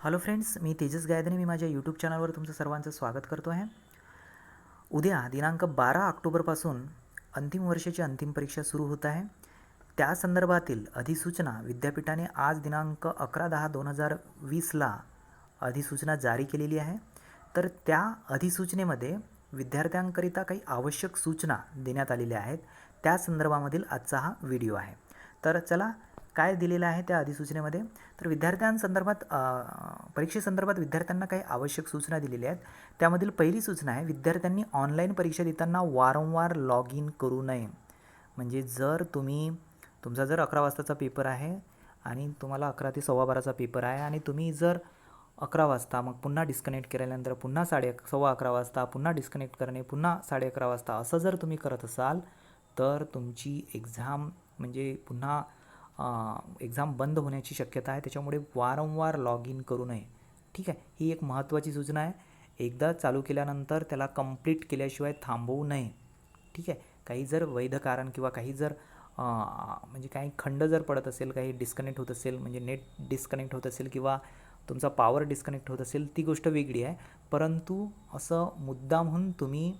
Hello friends मी तेजस गायधनी मी माझ्या यूट्यूब चॅनलवर तुमचं सर्वांचं स्वागत करतो आहे. उद्या दिनांक बारा ऑक्टोबरपासून अंतिम वर्षाची अंतिम परीक्षा सुरू होत आहे. त्या संदर्भातील अधिसूचना विद्यापीठाने आज दिनांक अकरा दहा दोन हजार वीसला अधिसूचना जारी केलेली आहे. तर त्या अधिसूचनेमध्ये विद्यार्थ्यांकरिता काही आवश्यक सूचना देण्यात आलेल्या आहेत. त्या संदर्भामधील आजचा हा व्हिडिओ आहे. तर चला काय दिलेलं आहे त्या अधिसूचनेमध्ये? तर विद्यार्थ्यांसंदर्भात परीक्षेसंदर्भात विद्यार्थ्यांना काही आवश्यक सूचना दिलेल्या आहेत. त्यामधील पहिली सूचना आहे विद्यार्थ्यांनी ऑनलाईन परीक्षा देताना वारंवार लॉग इन करू नये. म्हणजे जर तुम्ही तुमचा जर अकरा वाजताचा पेपर आहे आणि तुम्हाला अकरा ते सव्वा बाराचा पेपर आहे आणि तुम्ही जर अकरा वाजता मग पुन्हा डिस्कनेक्ट केल्यानंतर पुन्हा साडे सव्वा अकरा वाजता पुन्हा डिस्कनेक्ट करणे पुन्हा साडे अकरा वाजता असं जर तुम्ही करत असाल तर तुमची एक्झाम म्हणजे पुन्हा एक्झाम बंद होण्याची शक्यता आहे. त्याच्यामुळे वारंवार लॉग इन करू नये. ठीक आहे? ही एक महत्त्वाची सूचना आहे. एकदा चालू केल्यानंतर त्याला कंप्लीट केल्याशिवाय थांबवू नये. ठीक आहे? काही जर वैध कारण किंवा काही जर म्हणजे काही खंड जर पडत असेल काही डिस्कनेक्ट होत असेल म्हणजे नेट डिस्कनेक्ट होत असेल किंवा तुमचा पॉवर डिस्कनेक्ट होत असेल ती गोष्ट वेगळी आहे. परंतु असं मुद्दामहून तुम्ही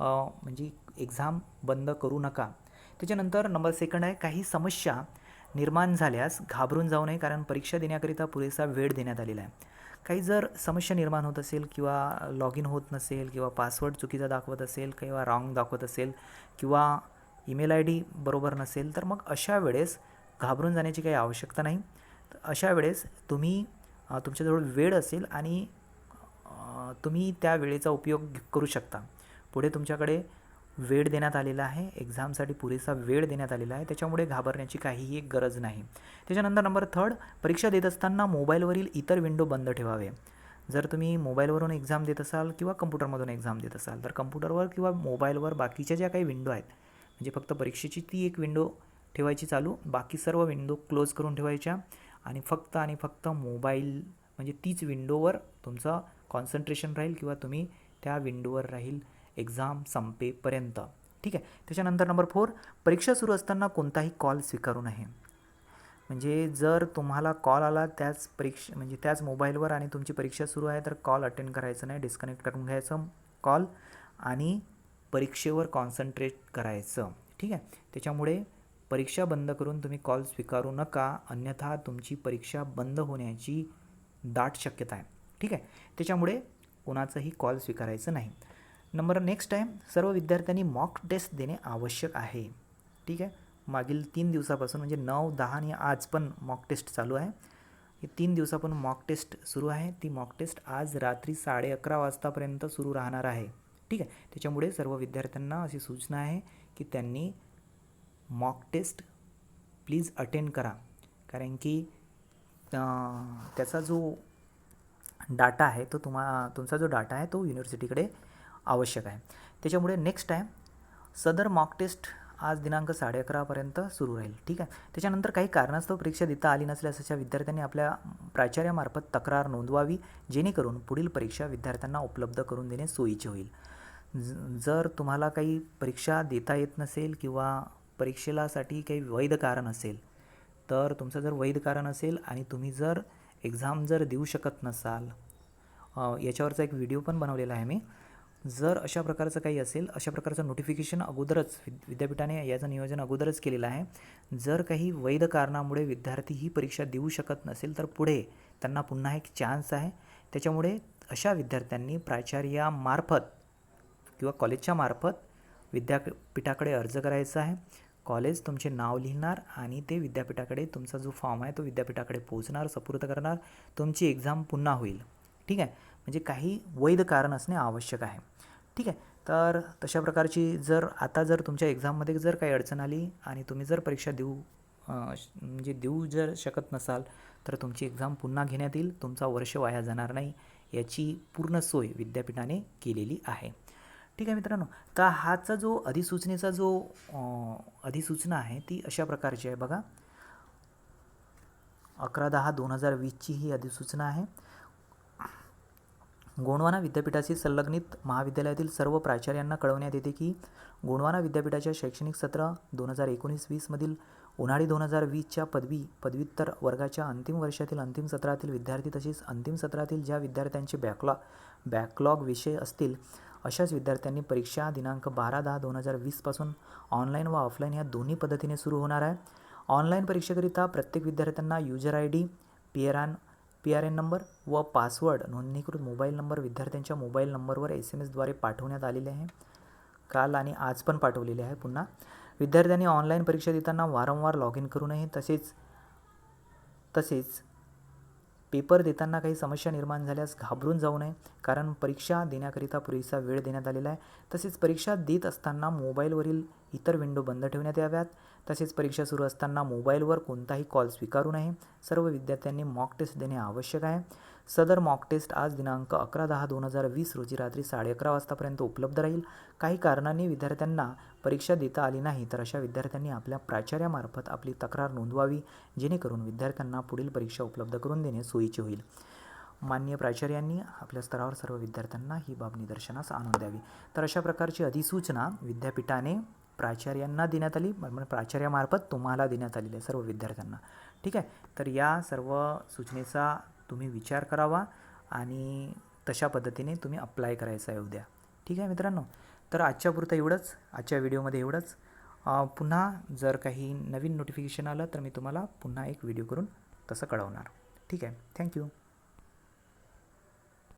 म्हणजे एक्झाम बंद करू नका. त्याच्यानंतर नंबर सेकंड आहे. काही समस्या निर्माण झाल्यास घाबरून जाऊ नये कारण परीक्षा देण्याकरिता पुरेसा वेळ देण्यात आलेला आहे. काही जर समस्या निर्माण होत असेल किंवा लॉग इन होत नसेल किंवा पासवर्ड चुकीचा दाखवत असेल किंवा रॉंग दाखवत असेल किंवा ईमेल आय डी बरोबर नसेल तर मग अशा वेळेस घाबरून जाण्याची काही आवश्यकता नाही. तर अशा वेळेस तुम्ही तुमच्याजवळ वेळ असेल आणि तुम्ही त्या वेळेचा उपयोग करू शकता. पुढे तुमच्याकडे वेळ देण्यात आलेला आहे. एक्झामसाठी पुरेसा वेळ देण्यात आलेला आहे. त्याच्यामुळे घाबरण्याची काहीही एक गरज नाही. त्याच्यानंतर नंबर थर्ड परीक्षा देत असताना मोबाईलवरील इतर विंडो बंद ठेवावे. जर तुम्ही मोबाईलवरून एक्झाम देत असाल किंवा कम्प्युटरमधून एक्झाम देत असाल तर कम्प्युटरवर किंवा मोबाईलवर बाकीच्या ज्या काही विंडो आहेत म्हणजे फक्त परीक्षेची ती एक विंडो ठेवायची चालू बाकी सर्व विंडो क्लोज करून ठेवायच्या आणि फक्त आणि फक्त मोबाईल म्हणजे तीच विंडोवर तुमचं कॉन्सन्ट्रेशन राहील किंवा तुम्ही त्या विंडोवर राहील. एक्झाम संपेपर्यंत. ठीक आहे? त्याच्यानंतर नंबर फोर परीक्षा सुरू असताना कोणताही कॉल स्वीकारू नये. म्हणजे जर तुम्हाला कॉल आला त्याच परीक्षा म्हणजे त्याच मोबाईलवर आणि तुमची परीक्षा सुरू आहे तर कॉल अटेंड करायचं नाही डिस्कनेक्ट करून घ्यायचं कॉल आणि परीक्षेवर कॉन्सन्ट्रेट करायचं. ठीक आहे? त्याच्यामुळे परीक्षा बंद करून तुम्ही कॉल स्वीकारू नका अन्यथा तुमची परीक्षा बंद होण्याची दाट शक्यता आहे. ठीक आहे? त्याच्यामुळे कोणाचंही कॉल स्वीकारायचं नाही. नंबर नेक्स्ट आहे सर्व विद्यार्थ्यांनी मॉक टेस्ट देणे आवश्यक आहे. ठीक आहे? मागील तीन दिवसापासून म्हणजे नऊ दहा आणि आज पण मॉक टेस्ट चालू आहे. हे तीन दिवसापासून मॉक टेस्ट सुरू आहे. ती मॉक टेस्ट आज रात्री साडे अकरा वाजतापर्यंत सुरू राहणार आहे. ठीक आहे? त्याच्यामुळे सर्व विद्यार्थ्यांना अशी सूचना आहे की त्यांनी मॉक टेस्ट प्लीज अटेंड करा. कारण की त्याचा जो डाटा आहे तो तुम्हा तुमचा जो डाटा आहे तो युनिव्हर्सिटीकडे आवश्यक आहे. त्याच्यामुळे नेक्स्ट टाईम सदर मॉक टेस्ट आज दिनांक साडे अकरापर्यंत सुरू राहील. ठीक आहे? त्याच्यानंतर काही कारणास्तव परीक्षा देता आली नसल्यास अशा विद्यार्थ्यांनी आपल्या प्राचार्यामार्फत तक्रार नोंदवावी जेणेकरून पुढील परीक्षा विद्यार्थ्यांना उपलब्ध करून देणे सोयीचे होईल. ज- जर तुम्हाला काही परीक्षा देता येत नसेल किंवा परीक्षेलासाठी काही वैध कारण असेल तर तुमचं जर वैध कारण असेल आणि तुम्ही जर एक्झाम जर देऊ शकत नसाल याच्यावरचा एक व्हिडिओ पण बनवलेला आहे मी. जर अशा प्रकारचं काही असेल अशा प्रकारचं नोटिफिकेशन अगोदरच विद्यापीठाने याचं नियोजन अगोदरच केलेलं आहे. जर काही वैध कारणामुळे विद्यार्थी ही परीक्षा देऊ शकत नसेल तर पुढे त्यांना पुन्हा एक चान्स आहे. त्याच्यामुळे अशा विद्यार्थ्यांनी प्राचार्यामार्फत किंवा कॉलेजच्या मार्फत विद्यापीठाकडे अर्ज करायचा आहे. कॉलेज तुमचे नाव लिहिणार आणि ते विद्यापीठाकडे तुमचा जो फॉर्म आहे तो विद्यापीठाकडे पोहोचणार सपूर्द करणार. तुमची एक्झाम पुन्हा होईल. ठीक आहे? म्हणजे काही वैध कारण असणे आवश्यक आहे. ठीक आहे? तर तशा प्रकारची जर आता जर तुमच्या एक्झाममध्ये जर काही अडचण आली आणि तुम्ही जर परीक्षा देऊ म्हणजे देऊ जर शकत नसाल तर तुमची एक्झाम पुन्हा घेण्यात येईल. तुमचा वर्ष वाया जाणार नाही. याची पूर्ण सोय विद्यापीठाने केलेली आहे. ठीक आहे मित्रांनो? तर हाचा जो अधिसूचनेचा जो अधिसूचना आहे ती अशा प्रकारची आहे बघा. अकरा दहा दोन हजार वीसची ही अधिसूचना आहे. गोंडवाना विद्यापीठाशी संलग्नित महाविद्यालयातील सर्व प्राचार्यांना कळवण्यात येते की गोंडवाना विद्यापीठाच्या शैक्षणिक सत्र दोन हजार एकोणीस वीसमधील उन्हाळी दोन हजार वीसच्या पदवी पदव्युत्तर वर्गाच्या अंतिम वर्षातील अंतिम सत्रातील विद्यार्थी तसेच अंतिम सत्रातील ज्या विद्यार्थ्यांचे बॅकलॉग बॅकलॉग विषय असतील अशाच विद्यार्थ्यांनी परीक्षा दिनांक बारा दहा दोन हजार वीसपासून ऑनलाईन व ऑफलाईन या दोन्ही पद्धतीने सुरू होणार आहे. ऑनलाईन परीक्षेकरिता प्रत्येक विद्यार्थ्यांना user I D P R P R N number व पासवर्ड नोंदणीकृत मोबाईल नंबर विद्यार्थ्यांच्या मोबाईल नंबरवर एस एम एसद्वारे पाठवण्यात आलेले आहे. काल आणि आज पण पाठवलेले आहे पुन्हा. विद्यार्थ्यांनी ऑनलाईन परीक्षा देताना वारंवार लॉग इन करू नये. तसेच तसेच पेपर देताना काही समस्या निर्माण झाल्यास घाबरून जाऊ नये कारण परीक्षा देण्याकरिता पुरेसा वेळ देण्यात आलेला आहे. तसेच परीक्षा देत असताना मोबाईलवरील इतर विंडो बंद ठेवण्यात याव्यात. तसेच परीक्षा सुरू असताना मोबाईलवर कोणताही कॉल स्वीकारू नये. सर्व विद्यार्थ्यांनी मॉक टेस्ट देणे आवश्यक आहे. सदर मॉक टेस्ट आज दिनांक अकरा दहा दोन हजार वीस रोजी रात्री साडे अकरा वाजतापर्यंत उपलब्ध राहील. काही कारणांनी विद्यार्थ्यांना परीक्षा देता आली नाही तर अशा विद्यार्थ्यांनी आपल्या प्राचार्यामार्फत आपली तक्रार नोंदवावी जेणेकरून विद्यार्थ्यांना पुढील परीक्षा उपलब्ध करून देणे सोयीचे होईल. मान्य प्राचार्यांनी आपल्या स्तरावर सर्व विद्यार्थ्यांना ही बाब निदर्शनास आणून द्यावी. तर अशा प्रकारची अधिसूचना विद्यापीठाने प्राचार्यांना देण्यात आली म्हणजे प्राचार्यामार्फत तुम्हाला देण्यात आलेली आहे सर्व विद्यार्थ्यांना. ठीक आहे? तर या सर्व सूचनेचा तुम्ही विचार करावा आणि तशा पद्धतीने तुम्ही अप्लाय करायचा आहे उद्या. ठीक आहे मित्रांनो? तर आजच्यापुरतं एवढंच. आजच्या व्हिडिओमध्ये एवढंच. पुन्हा जर काही नवीन नोटिफिकेशन आलं तर मी तुम्हाला पुन्हा एक व्हिडिओ करून तसं कळवणार. ठीक आहे. थँक्यू